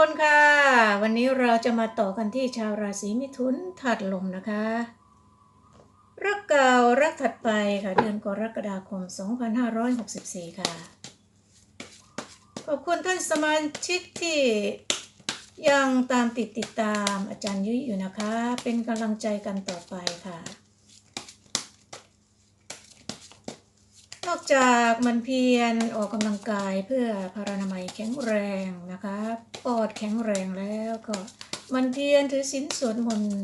ทุกคนค่ะ วันนี้เราจะมาต่อกันที่ชาวราศีมิถุนถัดลมนะคะ รักเก่ารักถัดไปค่ะเดือนกรกฎาคม 2564 ค่ะ ขอบคุณท่านสมาชิกที่ยังตามติดติดตามอาจารย์ยุ้ยอยู่นะคะ เป็นกำลังใจกันต่อไปค่ะ นอก จากมันเพียรออกกำลังกายเพื่อพารานามัยแข็งแรงนะคะปอดแข็งแรงแล้วก็มันเพียรถือศีลสวดมนต์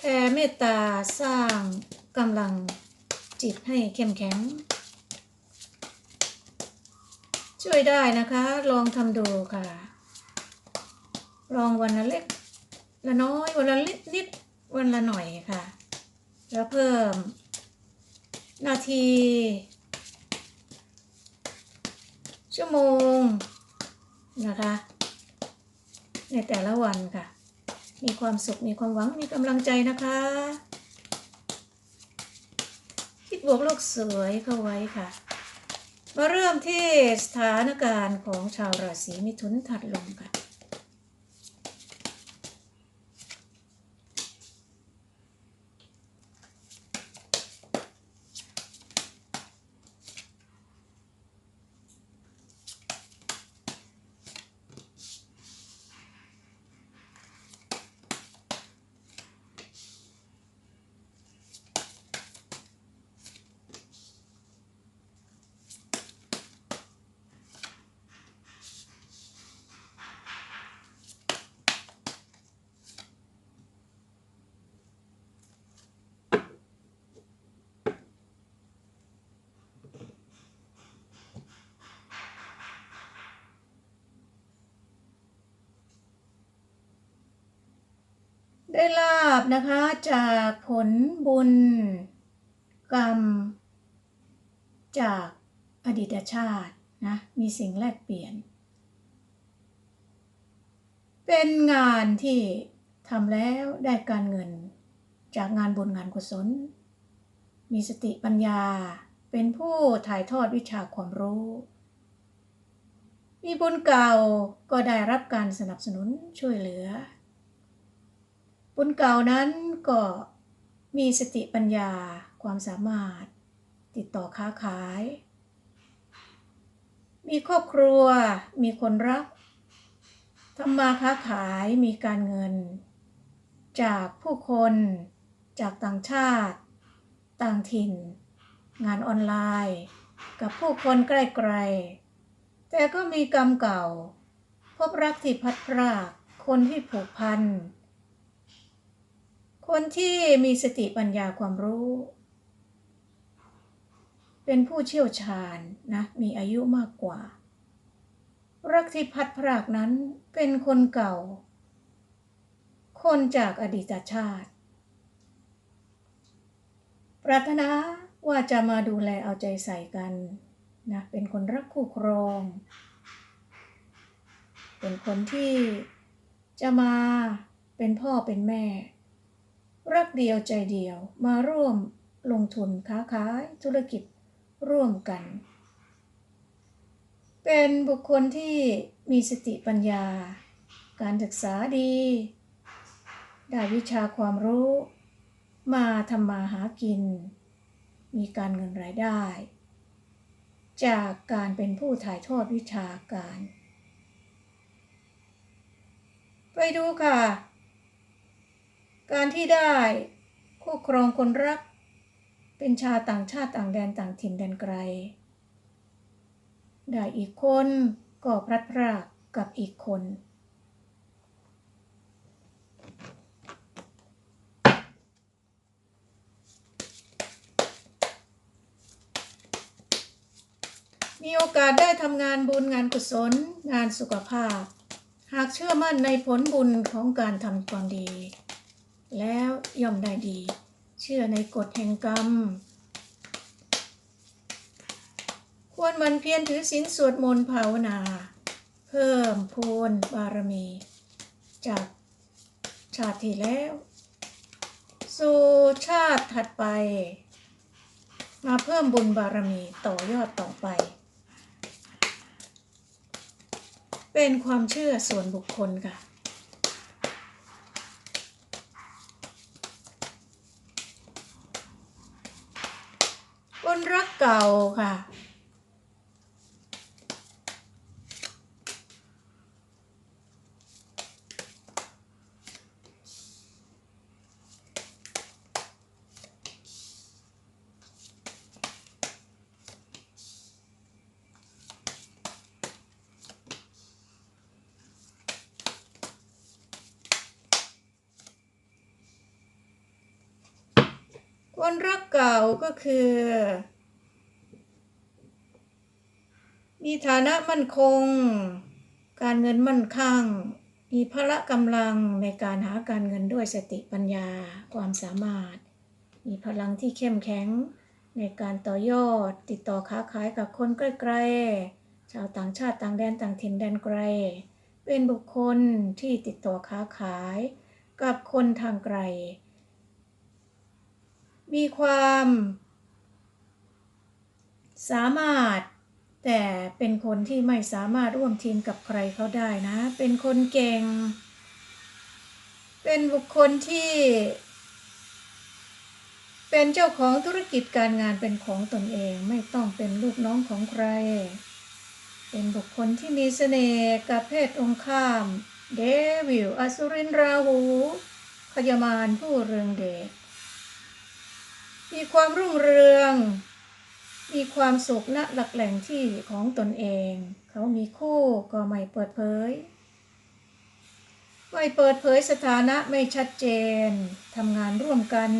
แผ่เมตตาสร้างกำลังจิตให้เข้มแข็ง ช่วยได้นะคะ ลองทำดูค่ะ ลองวันละเล็ก ละน้อย วันละนิดนิดวันละหน่อยค่ะ แล้วเพิ่ม นาที ชั่วโมง นะคะ ในแต่ละวันค่ะ มีความสุข มีความหวัง มีกำลังใจนะคะ คิดบวกโลกสวยเข้าไว้ค่ะ มาเริ่มที่สถานการณ์ของชาวราศีมิถุนถัดลงค่ะ ได้ลาบนะคะจากผลบุญกรรม จากอดีตชาตินะมีสิ่งแลกเปลี่ยน เป็นงานที่ทำแล้วได้การเงินจากงานบุญงานกุศล มีสติปัญญาเป็นผู้ถ่ายทอดวิชาความรู้ มีบุญเก่าก็ได้รับการสนับสนุนช่วยเหลือ บุญเก่านั้นก็มีสติปัญญาความสามารถ ติดต่อค้าขาย มีครอบครัวมีคนรักทำมาค้าขายมีการเงิน จากผู้คน จากต่างชาติ ต่างถิ่น งานออนไลน์ กับผู้คนใกล้ๆแต่ก็มีกรรมเก่า พบรักที่พัดพราก คนที่ผูกพัน คนที่มีสติปัญญาความรู้ เป็นผู้เชี่ยวชาญนะมีอายุมากกว่า รักที่พัดพรากนั้นเป็นคนเก่า คนจากอดีตชาติ ปรารถนาว่าจะมาดูแลเอาใจใส่กันนะเป็นคนรักคู่ครอง เป็นคนที่จะมาเป็นพ่อเป็นแม่ รักเดียวใจเดียวมาร่วมลงทุนค้าขายธุรกิจร่วมกัน เป็นบุคคลที่มีสติปัญญา การศึกษาดี ได้วิชาความรู้ มาทำมาหากิน มีการเงินรายได้ จากการเป็นผู้ถ่ายทอดวิชาการ ไปดูค่ะ การที่ได้คู่ครองคนรัก เป็นชาวต่างชาติต่างแดนต่างถิ่นแดนไกล ได้อีกคนก็พลัดพรากกับอีกคน มีโอกาสได้ทำงานบุญงานกุศล งานสุขภาพ หากเชื่อมั่นในผลบุญของการทำความดี แล้วย่อมได้ดี เชื่อในกฎแห่งกรรม ควรมันเพียรถือศีลสวดมนต์ภาวนา เพิ่มพูนบารมี จากชาติที่แล้ว สู่ชาติถัดไป มาเพิ่มบุญบารมีต่อยอดต่อไป เป็นความเชื่อส่วนบุคคลค่ะ คนรัก เก่าค่ะ คนรักเก่าก็คือ มี ฐานะมั่นคง การเงินมั่นคั่งมีพละกำลังในการหาการเงินด้วยสติปัญญาความสามารถ มีพลังที่เข้มแข็งในการต่อยอด ติดต่อค้าขายกับคนใกล้ๆ ชาวต่างชาติต่างแดนต่างถิ่นแดนไกล เป็นบุคคลที่ติดต่อค้าขายกับคนทางไกล มีความสามารถ แต่เป็นคนที่ไม่สามารถร่วมทีมกับใครเขาได้นะ เป็นคนเก่ง เป็นบุคคลที่ เป็นเจ้าของธุรกิจการงานเป็นของตนเองไม่ต้องเป็นลูกน้องของใคร เป็นบุคคลที่มีเสน่ห์กับเพศตรงข้าม เดวิลอสุรินราหูพยามารผู้เรืองเดชมีความรุ่งเรือง มีความสุขณหลักแหล่งที่ของตนเอง เขามีคู่ก็ไม่เปิดเผย ไม่เปิดเผยสถานะไม่ชัดเจนทำงานร่วมกัน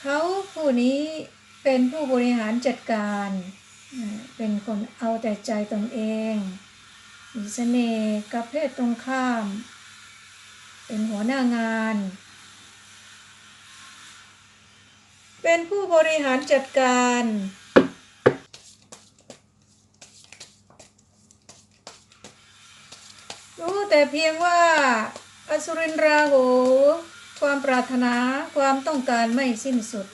เขาผู้นี้เป็นผู้บริหารจัดการ เป็นคนเอาแต่ใจตนเอง มีเสน่ห์กับเพศตรงข้าม เป็นหัวหน้างาน เป็นผู้บริหารจัดการ รู้แต่เพียงว่า อสุรินทราหู ความปรารถนาความต้องการไม่สิ้นสุด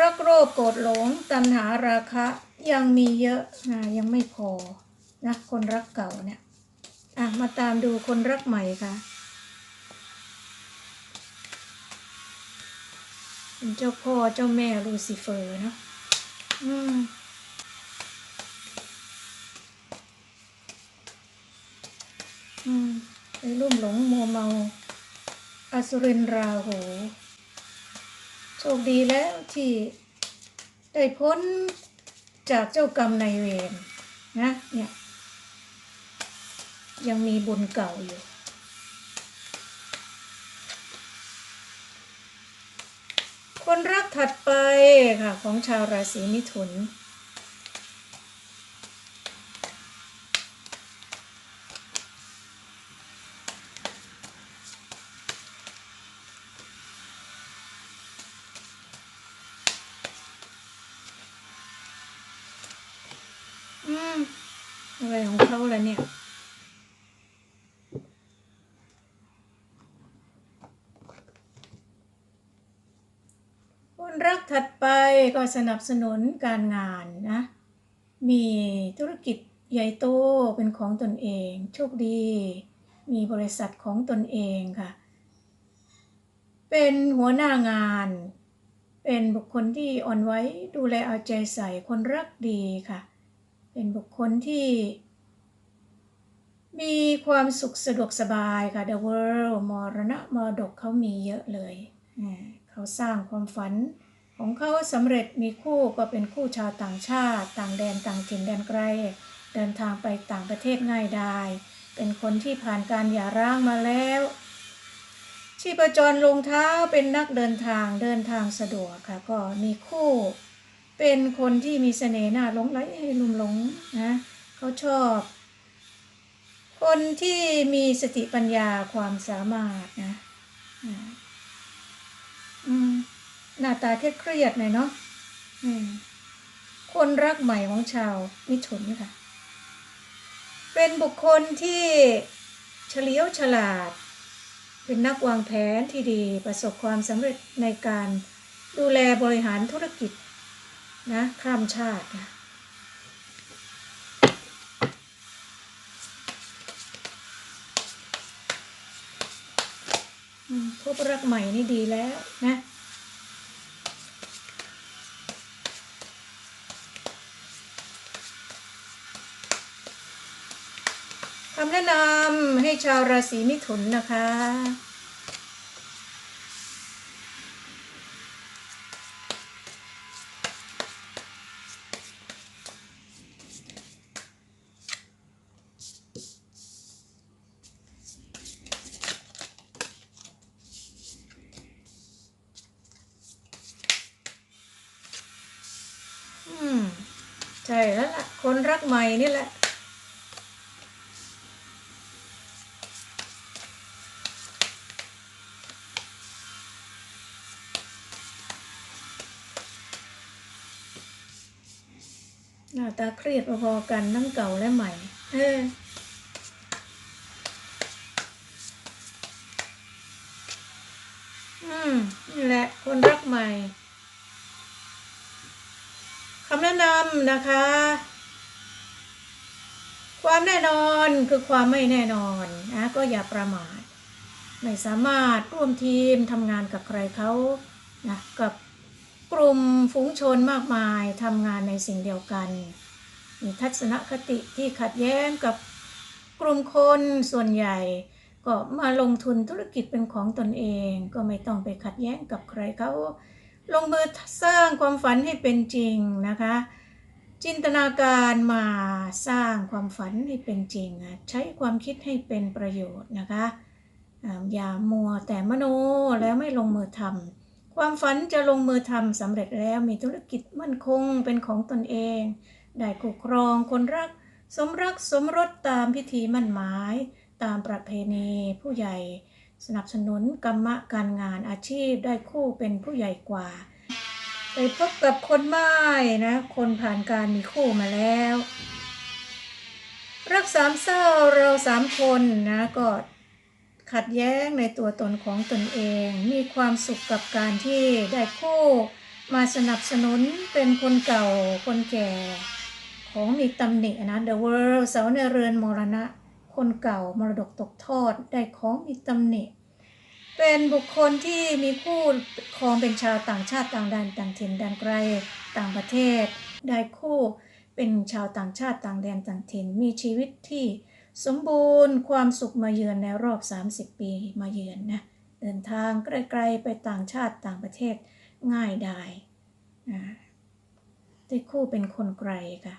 รักโรคโกรธหลงตัณหาราคะยังมีเยอะนะยังไม่พอนะคนรักเก่าเนี่ยอะมาตามดูคนรักใหม่ค่ะ เจ้าพ่อเจ้าแม่ลูซิเฟอร์เนาะอืมอืมไปรุ่มหลงโมเมาอสุรินราหูโชคดีแล้วที่ได้พ้นจากเจ้ากรรมนายเวรนะเนี่ยยังมีบุญเก่าอยู่ คนรักถัดไปค่ะของชาวราศีมิถุน อืมอะไรของเขาล่ะเนี่ย คนรักถัด ไปก็สนับสนุนการงานนะ มีธุรกิจใหญ่โตเป็นของตนเอง โชคดี มีบริษัทของตนเองค่ะ เป็นหัวหน้างาน เป็นบุคคลที่อ่อนไหว้ดูแลเอาใจใส่คนรักดีค่ะ เป็นบุคคลที่ มีความสุขสะดวกสบายค่ะ The World มรณะมรดกเขามีเยอะเลย เขาสร้างความฝัน ของเขาสำเร็จมีคู่ก็เป็นคู่ชาวต่างชาติ ต่างแดนต่างถิ่นแดนไกล เดินทางไปต่างประเทศง่ายได้เป็นคนที่ผ่านการหย่าร้างมาแล้ว ชีพจรลงเท้าเป็นนักเดินทางเดินทางสะดวกค่ะก็มีคู่ เป็นคนที่มีเสน่ห์น่าหลงไหลให้ลุ่มหลงนะเขาชอบ คนที่มีสติปัญญาความสามารถนะอ่าอืม หน้าตาเครียดๆหน่อยเนาะคนรักใหม่ของชาวมิถุนค่ะ เป็นบุคคลที่เฉลียวฉลาด เป็นนักวางแผนที่ดีประสบความสำเร็จในการดูแลบริหารธุรกิจนะข้ามชาติพบรักใหม่นี่ดีแล้วนะ ชาวราศีมิถุนนะคะ อืม ใช่แล้วล่ะ คนรักใหม่นี่แหละ หน้าตาเครียดพอๆกันทั้งเก่าและใหม่ เอออืมนี่แหละคนรักใหม่คำแนะนำนะคะ ความแน่นอนคือความไม่แน่นอนนะก็อย่าประมาท ไม่สามารถร่วมทีมทำงานกับใครเขานะกับ กลุ่มฝูงชนมากมายทำงานในสิ่งเดียวกัน มีทัศนคติที่ขัดแย้งกับกลุ่มคนส่วนใหญ่ ก็มาลงทุนธุรกิจเป็นของตนเอง ก็ไม่ต้องไปขัดแย้งกับใครเขาลงมือสร้างความฝันให้เป็นจริงนะคะ จินตนาการมาสร้างความฝันให้เป็นจริง ใช้ความคิดให้เป็นประโยชน์นะคะอย่ามัวแต่มโนแล้วไม่ลงมือทำ ความฝันจะลงมือทำสำเร็จแล้วมีธุรกิจมั่นคงเป็นของตนเอง ได้คู่ครองคนรัก สมรักสมรสตามพิธีมั่นหมาย ตามประเพณีผู้ใหญ่ สนับสนุนกรรมะการงานอาชีพได้คู่เป็นผู้ใหญ่กว่า ไปพบกับคนไม้นะ คนผ่านการมีคู่มาแล้ว รักสามเศร้าเราสามคนนะก็ ขัดแย้งในตัวตนของตนเอง มีความสุขกับการที่ได้คู่มาสนับสนุนเป็นคนเก่าคนแก่ ของมีตำหนินะ The World เสาในเรือนมรณะ คนเก่ามรดกตกทอดได้ของมีตำหนิ เป็นบุคคลที่มีคู่ครองเป็นชาวต่างชาติต่างแดนต่างถิ่นแดนไกลต่างประเทศ ได้คู่เป็นชาวต่างชาติต่างแดนต่างถิ่นมีชีวิตที่ สมบูรณ์ความสุขมาเยือนในรอบ 30 ปีมาเยือนนะเดินทางไกลๆไปต่างชาติต่างประเทศง่ายดายนะได้คู่เป็นคนไกลค่ะ